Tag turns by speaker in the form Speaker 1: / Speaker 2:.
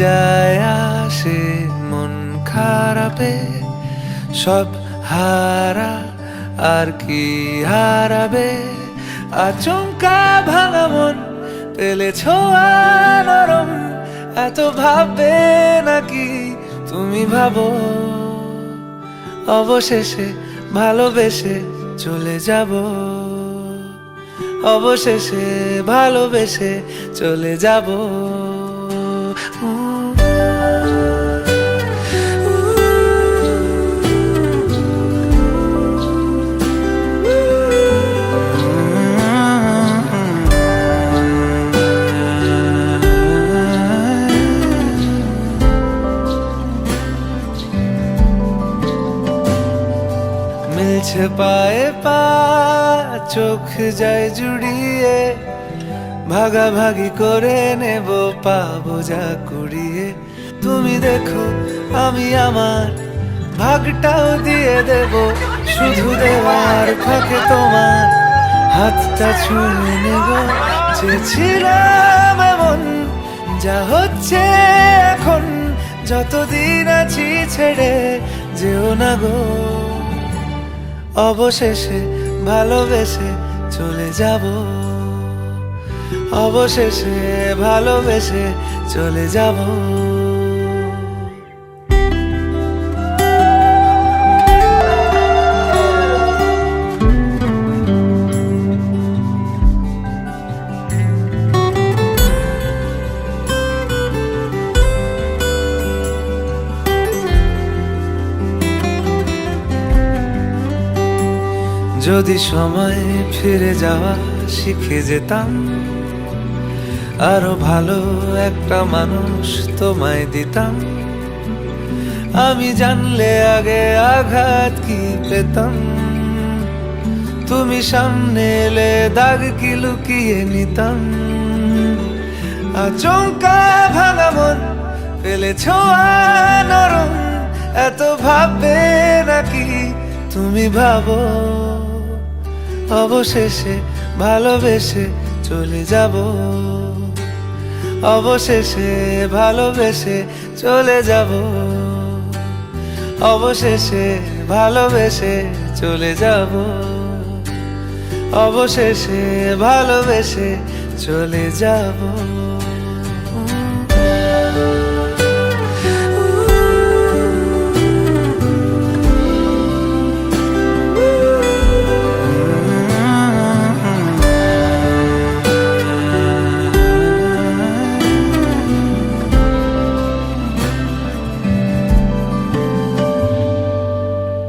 Speaker 1: যায় আসে মন খারাপে, সব হারা আর কি হারাবে? আচমকা ভাঙা মন পেলে ছোঁয়া নরম, এত ভাববে নাকি তুমি ভাবো? অবশেষে ভালোবেসে চলে যাব। অবশেষে ভালোবেসে চলে যাব। মিলছে পায়ে পা, চোখ যায় জুড়িয়ে। ভাগাভাগি করে নেব, পাবো যা কুড়িয়ে। তুমি দেখো, আমি আমার ভাগটাও দিয়ে দেব। শুধু দেওয়ার ফাঁকে তোমার হাতটা ছুঁয়ে নেব। চেয়েছিলাম এমন, যা হচ্ছে এখন। যতদিন আছি ছেড়ে যেও না গো। অবশেষে ভালোবেসে চলে যাব। অবশেষে ভালোবেসে চলে যাব। যদি সময় ফিরে যাওয়া শিখে যেতাম, আরও ভালো একটা মানুষ তোমায় দিতাম। আমি জানলে আগে আঘাত কি পেতাম? তুমি সামনে এলে দাগ কি লুকিয়ে নিতাম? আচমকা ভাঙা মন পেলে ছোঁয়া নরম, এত ভাববে নাকি তুমি ভাবো? অবশেষে ভালোবেসে চলে যাব। অবশেষে ভালোবেসে চলে যাব। অবশেষে ভালোবেসে চলে যাব। অবশেষে ভালোবেসে চলে যাব।